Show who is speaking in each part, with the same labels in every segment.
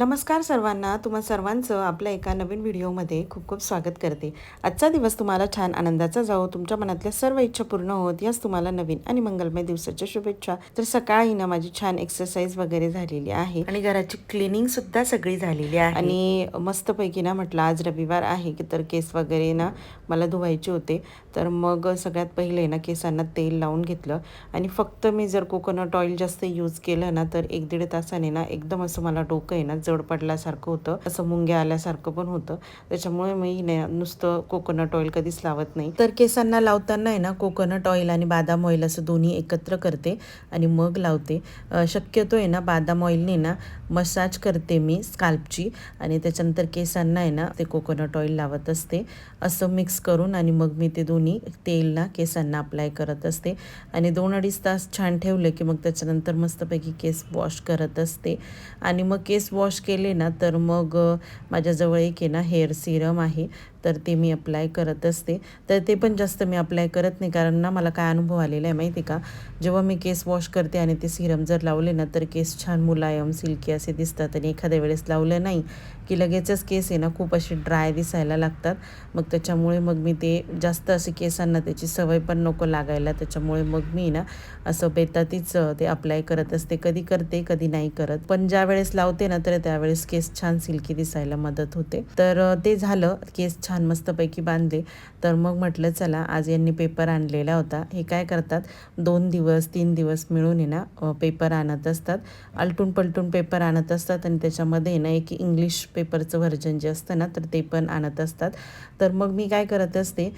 Speaker 1: नमस्कार सर्वांना. तुम्हा सर्वांचं आपल्या एका नवीन व्हिडिओमध्ये खूप खूप स्वागत करते. आजचा दिवस तुम्हाला छान आनंदाचा जाओ तुमच्या मनातल्या सर्व इच्छा पूर्ण होत याच तुम्हाला नवीन आणि मंगलमय दिवसाच्या शुभेच्छा. तर सकाळी ना माझी छान एक्सरसाइज वगैरे झालेली आहे. आणि घराची क्लिनिंग सुद्धा सगळी झालेली आहे. आणि मस्तपैकी ना म्हटलं आज रविवार आहे की तर केस वगैरे ना मला धुवायचे होते. तर मग सगळ्यात पहिले ना केसांना तेल लावून घेतलं. आणि फक्त मी जर कोकोनट ऑइल जास्त यूज केलं ना तर एक दीड तासाने ना एकदम असं मला डोकं आहे ना जड पडल्यासारखं होतं. असं मुंग्या आल्यासारखं पण होतं. त्याच्यामुळे मी नुसतं कोकोनट ऑइल कधीच लावत नाही. तर केसांना लावताना आहे ना कोकोनट ऑइल आणि बादाम ऑइल असं दोन्ही एकत्र करते आणि मग लावते. शक्यतो आहे ना बादाम ऑइलने ना मसाज करते मी स्काल्पची आणि त्याच्यानंतर केसांना आहे ना ते कोकोनट ऑइल लावत असते. असं मिक्स करून आणि मग मी ते दोन्ही तेल ना केसांना अप्लाय करत असते. आणि दोन अडीच तास छान ठेवलं की मग त्याच्यानंतर मस्तपैकी केस वॉश करत असते. आणि मग केस वॉश केले ना तर मग माझ्याजवळ एक आहे ना हेअर सिरम आहे. तर ते मी अप्लाय करत असते. तर ते पण जास्त मी अप्लाय करत नाही. कारण ना मला काय अनुभव आलेला आहे माहिती आहे का? जेव्हा मी केस वॉश करते आणि ते सिरम जर लावले ना तर केस छान मुलायम सिल्की असे दिसतात आणि एखाद्या वेळेस लावलं नाही की लगेचच केस आहे ना खूप असे ड्राय दिसायला लागतात. मग त्याच्यामुळे मग मी ते जास्त असे केसांना त्याची सवय पण नको लागायला. त्याच्यामुळे मग मी ना असं बेतातीच ते अप्लाय करत असते. कधी करते कधी नाही करत. पण ज्या वेळेस लावते ना तर त्यावेळेस केस छान सिल्की दिसायला मदत होते. तर ते झालं. केस छान मस्तपैकी बांधले. तर मग म्हटलं चला आज यांनी पेपर आणलेला होता. हे काय करतात? दोन दिवस तीन दिवस मिळून आहे ना पेपर आणत असतात. आलटून पलटून पेपर आणत असतात आणि त्याच्यामध्ये ना एक इंग्लिश पेपरचं व्हर्जन जे असतं ना तर ते पण आणत असतात. तर मग मी काय करत असते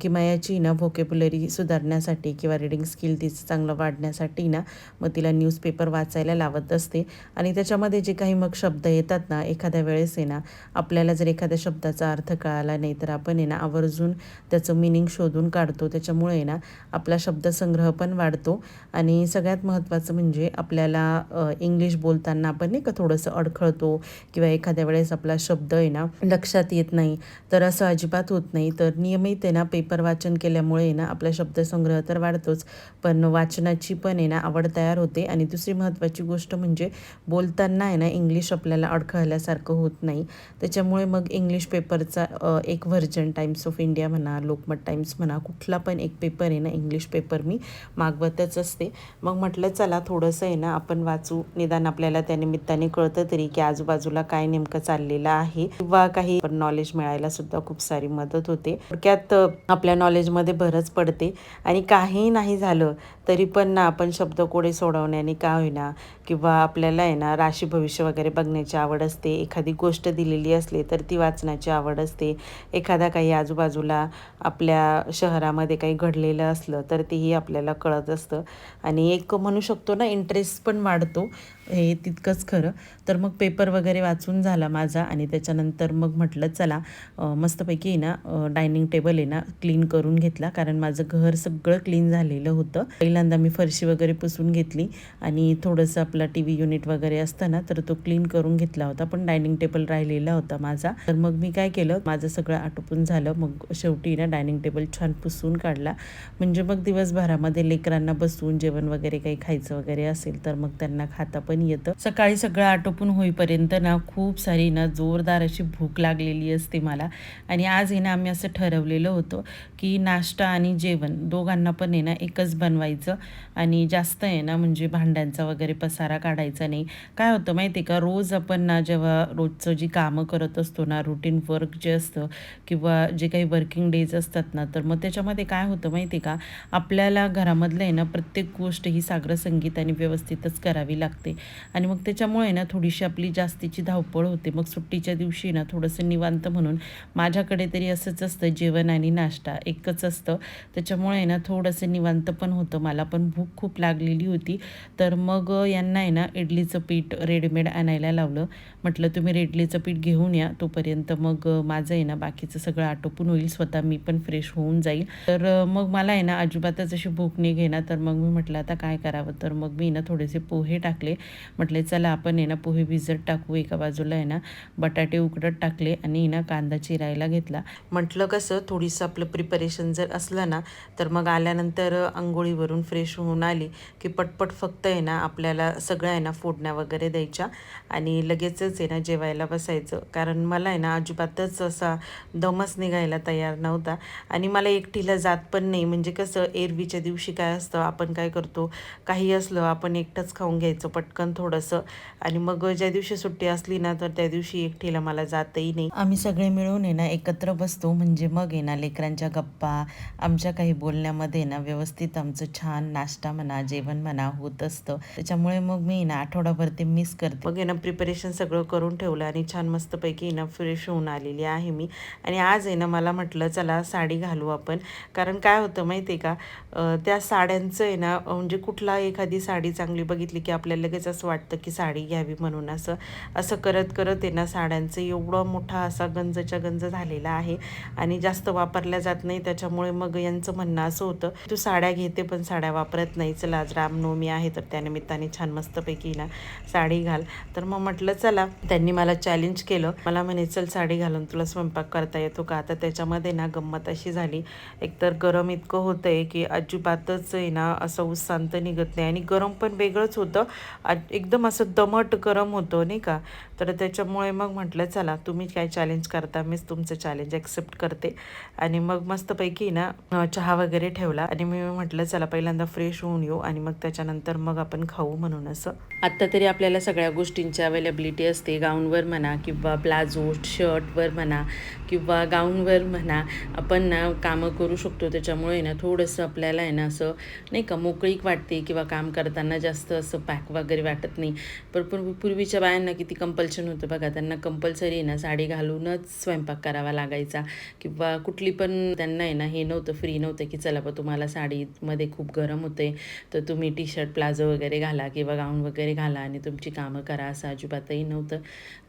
Speaker 1: की किमयाची ना व्होकेब्युलरी सुधारण्यासाठी किंवा रिडिंग स्किल तिचं चांगलं वाढण्यासाठी ना मग तिला न्यूजपेपर वाचायला लावत असते. आणि त्याच्यामध्ये जे काही मग शब्द येतात ना एखाद्या वेळेस आहे ना आपल्याला जर एखाद्या शब्दाचा अर्थ कळाला नाही तर आपण आहे ना आवर्जून त्याचं मिनिंग शोधून काढतो. त्याच्यामुळे आहे ना आपला शब्दसंग्रह पण वाढतो. आणि सगळ्यात महत्त्वाचं म्हणजे आपल्याला इंग्लिश बोलताना आपण नाही का थोडंसं अडखळतो किंवा एखाद्या वेळेस आपला शब्द आहे ना लक्षात येत नाही तर असं अजिबात होत नाही. तर नियमित आहे ना पेपर वाचन केल्यामुळे आहे ना आपला शब्दसंग्रह तर वाढतोच पण वाचनाची पण आहे ना आवड तयार होते. आणि दुसरी महत्त्वाची गोष्ट म्हणजे बोलताना आहे ना इंग्लिश आपल्याला अडखळल्यासारखं होत नाही. त्याच्यामुळे मग इंग्लिश पेपरचा एक व्हर्जन टाइम्स ऑफ इंडिया म्हणा लोकमत टाइम्स म्हणा कुठला पण एक पेपर आहे ना इंग्लिश पेपर मी मागवतच असते. मग म्हटलं चला थोडंसं आहे ना आपण वाचू. निदान आपल्याला त्या निमित्ताने कळतं तरी की आजूबाजूला काय नेमकं चाललेलं आहे. किंवा काही नॉलेज मिळायला सुद्धा खूप सारी मदत होते. थोडक्यात आपल्या नॉलेजमध्ये भरच पडते. आणि काही नाही झालं तरी पण ना आपण शब्दकोडे सोडवण्याने का होईना किंवा आपल्याला आहे ना राशी भविष्य वगैरे बघण्याची आवड असते. एखादी गोष्ट दिलेली असली तर ती वाचण्याची आवड असते. एखादा काही आजूबाजूला आपल्या शहरामध्ये काही घडलेलं असलं तर तेही आपल्याला कळत असतं. आणि एक म्हणू शकतो ना इंटरेस्ट पण वाढतो. हे तितकंच खरं. तर मग पेपर वगैरे वाचून झाला माझा आणि त्याच्यानंतर मग म्हटलं चला मस्तपैकी आहे ना डायनिंग टेबल आहे ना क्लीन करून घेतला. कारण माझं घर सगळं क्लीन झालेलं होतं. पहिल्यांदा मी फरशी वगैरे पुसून घेतली आणि थोडंसं आपला टी व्ही युनिट वगैरे असतं ना तर तो क्लीन करून घेतला होता पण डायनिंग टेबल राहिलेला होता माझा. तर मग मी काय केलं माझं सगळं आटोपून झालं. मग शेवटी ना डायनिंग टेबल छान पुसून काढला. म्हणजे मग दिवसभरामध्ये लेकरांना बसून जेवण वगैरे काही खायचं वगैरे असेल तर मग त्यांना खाता पण येतं. सकाळी सगळं आटोपून होईपर्यंत ना खूप सारी ना जोरदार अशी भूक लागलेली असते मला. आणि आज आहे ना आम्ही असं ठरवलेलं होतं की नाश्ता आणि जेवण दोघांना पण आहे ना एकच बनवायचं. आणि जास्त आहे ना म्हणजे भांड्यांचा वगैरे पसारा काढायचा नाही. काय होतं माहिती आहे का? रोज आपण ना जेव्हा रोजचं जी कामं करत असतो ना रुटीन वर्क जे असतं किंवा जे काही वर्किंग डेज असतात ना तर मग त्याच्यामध्ये काय होतं माहिती आहे का? आपल्याला घरामधलं आहे ना प्रत्येक गोष्ट ही सागर संगीताने व्यवस्थितच करावी लागते. आणि मग त्याच्यामुळे ना थोडीशी आपली जास्तीची धावपळ होते. मग सुट्टीच्या दिवशी ना थोडंसं निवांत म्हणून माझ्याकडे तरी असंच असतं जेवण आणि नाश्ता एकच असतं. त्याच्यामुळे ना थोडंसं निवांत पण होतं. मला पण भूक खूप लागलेली होती. तर मग यांना आहे ना इडलीचं पीठ रेडीमेड आणायला लावलं. म्हटलं तुम्ही इडलीचं पीठ घेऊन या. तोपर्यंत मग माझं आहे ना बाकीचं सगळं आटोपून होईल. स्वतः मी पण फ्रेश होऊन जाईल. तर मग मला आहे ना अजिबातच अशी भूक नाही घेणार. तर मग मी म्हटलं आता काय करावं? तर मग मी ना थोडेसे पोहे टाकले. म्हटले चला आपण आहे ना पोहे भिजत टाकू एका बाजूला आहे ना बटाटे उकडत टाकले आणि ना कांदा चिरायला घेतला. म्हटलं कसं थोडीसं आपलं प्रिपरेशन जर असलं ना तर मग आल्यानंतर आंघोळीवरून फ्रेश होऊन आली की पटपट फक्त आहे ना आपल्याला सगळं आहे ना फोडण्या वगैरे द्यायच्या आणि लगेचच आहे ना जेवायला बसायचं. कारण मला आहे ना अजिबातच असा दमच निघायला तयार नव्हता आणि मला एकटीला जात पण नाही. म्हणजे कसं एरवीच्या दिवशी काय असतं आपण काय करतो काही असलं आपण एकटंच खाऊन घ्यायचं पटकन. थोडंसं. आणि मग ज्या दिवशी सुट्टी असली ना तर त्या दिवशी एकटीला मला जातही नाही. आम्ही सगळे मिळून आहे ना एकत्र बसतो. म्हणजे मग आहे ना लेकरांच्या गप्पा आमच्या काही बोलण्यामध्ये ना व्यवस्थित आमचं छान नाश्ता म्हणा जेवण म्हणा होत असतं. त्याच्यामुळे मग मी ना आठवडाभर ते मिस करते. मग ना प्रिपरेशन सगळं करून ठेवलं आणि छान मस्तपैकी ना फ्रेश होऊन आलेली आहे मी. आणि आज आहे ना मला म्हटलं चला साडी घालू आपण. कारण काय होतं माहिती आहे का त्या साड्यांचं आहे ना म्हणजे कुठला एखादी साडी चांगली बघितली की आपल्याला लगेच असं वाटतं की साडी घ्यावी म्हणून. असं असं करत करत आहे ना साड्यांचं एवढं मोठा असा गंजच्या गंज झालेला आहे आणि जास्त वापरल्या जात नाही. त्याच्यामुळे मग यांचं म्हणणं असं होतं तू साड्या घेते पण साड्या वापरत नाही चला आज रामनवमी आहे तर त्यानिमित्ताने छान मस्तपैकी ना साडी घाल. तर मग म्हटलं चला. त्यांनी मला चॅलेंज केलं. मला म्हणे चल साडी घालून तुला स्वयंपाक करता येतो का? आता त्याच्यामध्ये ना गंमत अशी झाली. एकतर गरम इतकं होतं आहे की अजिबातच आहे ना असं उत्सांत निघत नाही. आणि गरम पण वेगळंच होतं. एकदम असं दमट गरम होतं नाही का? तर त्याच्यामुळे मग म्हटलं चला तुम्ही काय चॅलेंज करता मीच तुमचं चॅलेंज ॲक्सेप्ट करते. आणि मग मस्तपैकी ना चहा वगैरे ठेवला. आणि मी म्हटलं चला पहिल्यांदा फ्रेश होऊन येऊ आणि मग त्याच्यानंतर मग आपण खाऊ म्हणून असं. आत्ता तरी आपल्याला सगळ्या गोष्टींची अवेलेबिलिटी असते. गाऊनवर म्हणा किंवा प्लाझो शर्टवर म्हणा किंवा गाऊनवर म्हणा आपण ना कामं करू शकतो. त्याच्यामुळे ना थोडंसं आपल्याला आहे ना असं नाही का मोकळीक वाटते किंवा काम करताना जास्त असं पॅक वगैरे वाटत नाही. पण पूर्वी पूर्वीच्या बायांना किती कंपल्शन होतं बघा. त्यांना कंपल्सरी ना साडी घालूनच स्वयंपाक करावा लागायचा. किंवा कुठली पण त्यांना आहे ना हे नव्हतं फ्री नव्हतं की चला बा तुम्हाला साडीमध्ये खूप गरम होते तर तुम्ही टी शर्ट प्लाझो वगैरे घाला किंवा गाऊन वगैरे घाला आणि तुमची कामं करा असं अजिबातही नव्हतं.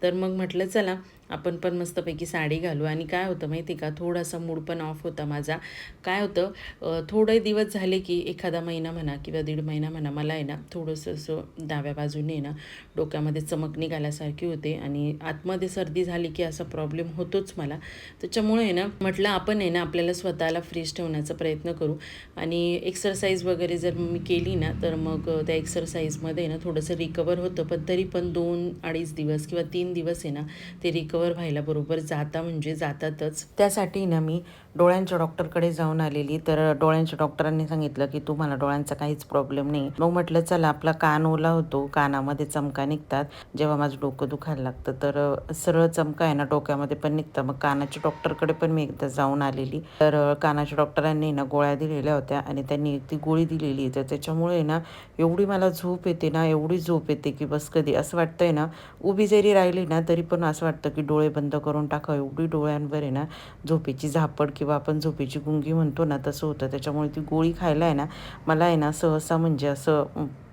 Speaker 1: तर मग म्हटलं चला आपण पण मस्तपैकी साडी घालू. आणि काय होतं माहिती का? थोडासा मूड पण ऑफ होता माझा. काय होतं थोडे दिवस झाले की एखादा महिना म्हणा किंवा दीड महिना म्हणा मला आहे ना थोडंसं असं डाव्या बाजूने आहे ना डोक्यामध्ये चमक निघाल्यासारखी होते आणि आतमध्ये सर्दी झाली की असा प्रॉब्लेम होतोच मला. त्याच्यामुळे आहे ना म्हटलं आपण आहे ना आपल्याला स्वतःला फ्रेश ठेवण्याचा प्रयत्न करू. आणि एक्सरसाइज वगैरे जर मी केली ना तर मग त्या एक्सरसाइजमध्ये ना थोडंसं रिकवर होतं. पण तरी पण दोन अडीच दिवस किंवा तीन दिवस आहे ना ते रिकवर व्हायला बरोबर जाता म्हणजे जातातच. त्यासाठी ना मी डोळ्यांच्या डॉक्टरकडे जाऊन आलेली. तर डोळ्यांच्या डॉक्टरांनी सांगितलं की तुम्हाला डोळ्यांचा काहीच प्रॉब्लेम नाही. मग म्हटलं चला आपला कान ओला होतो. कानामध्ये चमका निघतात. जेव्हा माझं डोकं दुखायला लागतं तर सरळ चमका आहे ना डोक्यामध्ये पण निघतं. मग कानाच्या डॉक्टरकडे पण मी एकदा जाऊन आलेली. तर कानाच्या डॉक्टरांनी ना गोळ्या दिलेल्या होत्या आणि त्यांनी ती गोळी दिलेली तर त्याच्यामुळे ना एवढी मला झोप येते ना एवढी झोप येते की बस कधी. असं वाटतंय ना उभी जरी राहिली ना तरी पण असं वाटतं की डोळे बंद करून टाका एवढी डोळ्यांवर आहे ना झोपेची झापड किंवा आपण झोपेची गुंगी म्हणतो ना तसं होतं. त्याच्यामुळे ती गोळी खायला आहे ना मला आहे ना सहसा म्हणजे असं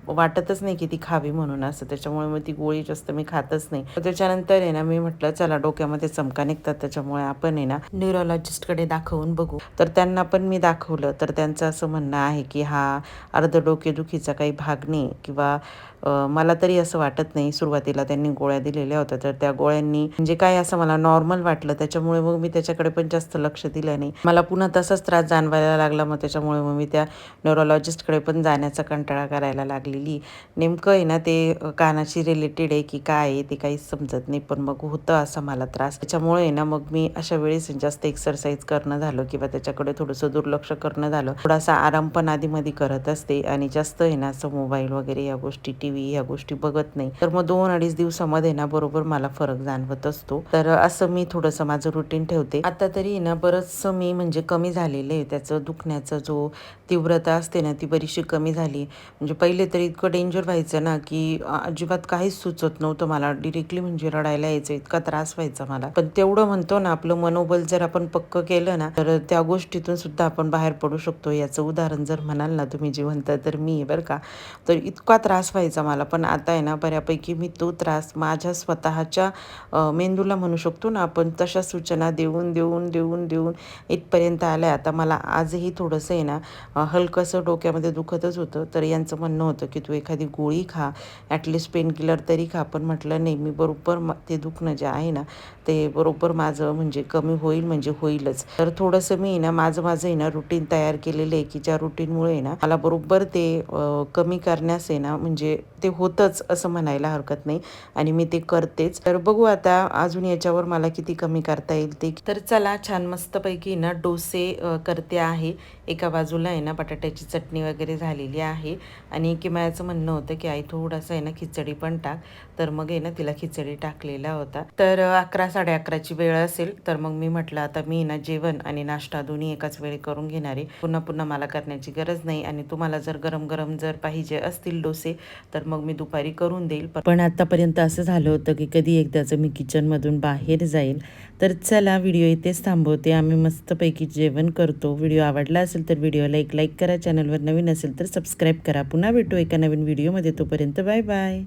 Speaker 1: वाटतच नाही की ती खावी म्हणून असं. त्याच्यामुळे मग ती गोळी जास्त मी खातच नाही. त्याच्यानंतर आहे ना मी म्हटलं चला डोक्यामध्ये चमका निघतात. त्याच्यामुळे आपण आहे ना न्यूरोलॉजिस्टकडे दाखवून बघू. तर त्यांना पण मी दाखवलं. तर त्यांचं असं म्हणणं आहे की हा अर्ध डोकेदुखीचा काही भाग नाही किंवा मला तरी असं वाटत नाही. सुरुवातीला त्यांनी गोळ्या दिलेल्या होत्या. तर त्या गोळ्यांनी म्हणजे काय असं मला नॉर्मल वाटलं. त्याच्यामुळे मग मी त्याच्याकडे पण जास्त लक्ष दिलं नाही. मला पुन्हा तसाच त्रास जाणवायला लागला. मग त्याच्यामुळे मग मी त्या न्यूरोलॉजिस्टकडे पण जाण्याचा कंटाळा करायला लागलेली. नेमकं आहे ना ते कानाशी रिलेटेड आहे की काय आहे ते काहीच समजत नाही. पण मग होतं असा मला त्रास. त्याच्यामुळे आहे ना मग मी अशा वेळेस जास्त एक्सरसाइज करणं झालं किंवा त्याच्याकडे थोडंसं दुर्लक्ष करणं झालं. थोडासा आराम पण आधीमध्ये करत असते. आणि जास्त आहे ना असं मोबाईल वगैरे या गोष्टी टी टीव्ही या गोष्टी बघत नाही. तर मग दोन अडीच दिवसामध्ये ना बरोबर मला फरक जाणवत असतो. तर असं मी थोडंसं माझं रुटीन ठेवते. आता तरी ना बरंचसं मी म्हणजे कमी झालेलं आहे. त्याचं दुखण्याचा जो तीव्रता असते ना ती बरीचशी कमी झाली. म्हणजे पहिले तर इतकं डेंजर व्हायचं ना की अजिबात काहीच सुचत नव्हतं मला. डिरेक्टली म्हणजे रडायला यायचं इतका त्रास व्हायचा मला. पण तेवढं म्हणतो ना आपलं मनोबल जर आपण पक्क केलं ना तर त्या गोष्टीतून सुद्धा आपण बाहेर पडू शकतो. याचं उदाहरण जर म्हणाल ना तुम्ही जिवंत म्हणता तर मी बरं का. तर इतका त्रास व्हायचा मला. पण आता आहे ना बऱ्यापैकी मी तो त्रास माझ्या स्वतःच्या मेंदूला म्हणू शकतो ना आपण तशा सूचना देऊन देऊन देऊन देऊन इथपर्यंत आल्या. आता मला आजही थोडंसं आहे ना हलकंसं डोक्यामध्ये दुखतच होतं. तर यांचं म्हणणं होतं की तू एखादी गोळी खा ॲटलिस्ट पेन किलर तरी खा. पण म्हटलं नाही मी बरोबर ते दुखणं जे आहे ना ते बरोबर माझं म्हणजे कमी होईल म्हणजे होईलच. तर थोडंसं मी ना माझं माझं आहे ना रुटीन तयार केलेलं आहे की ज्या रुटीनमुळे ना मला बरोबर ते कमी करण्यास आहे ना म्हणजे ते होतंच असं म्हणायला हरकत नाही आणि मी ते करतेच. तर बघू आता अजून याच्यावर मला किती कमी करता येईल ते. तर चला छान मस्तपैकी ना डोसे करते आहे. एका बाजूला आहे ना बटाट्याची चटणी वगैरे झालेली आहे. आणि किमायाचं म्हणणं होतं की आई थोडंसं आहे ना खिचडी पण टाक. तर मग आहे ना तिला खिचडी टाकलेला होता. तर अकरा साडे अकराची वेळ असेल तर मग मी म्हटलं आता मी ना जेवण आणि नाश्ता दोन्ही एकाच वेळी करून घेणार. आहे पुन्हा पुन्हा मला करण्याची गरज नाही आणि तुम्हाला जर गरम गरम जर पाहिजे असतील डोसे तर मग मी दुपारी करून देईल. पण आतापर्यंत असं झालं होतं की कधी एकदाचं मी किचनमधून बाहेर जाईल. तर चला व्हिडिओ इथेच थांबवते. आम्ही मस्तपैकी जेवण करतो. व्हिडिओ आवडला असेल तर व्हिडिओला एक लाईक करा. चॅनलवर नवीन असेल तर सबस्क्राईब करा. पुन्हा भेटू एका नवीन व्हिडिओमध्ये तोपर्यंत बाय बाय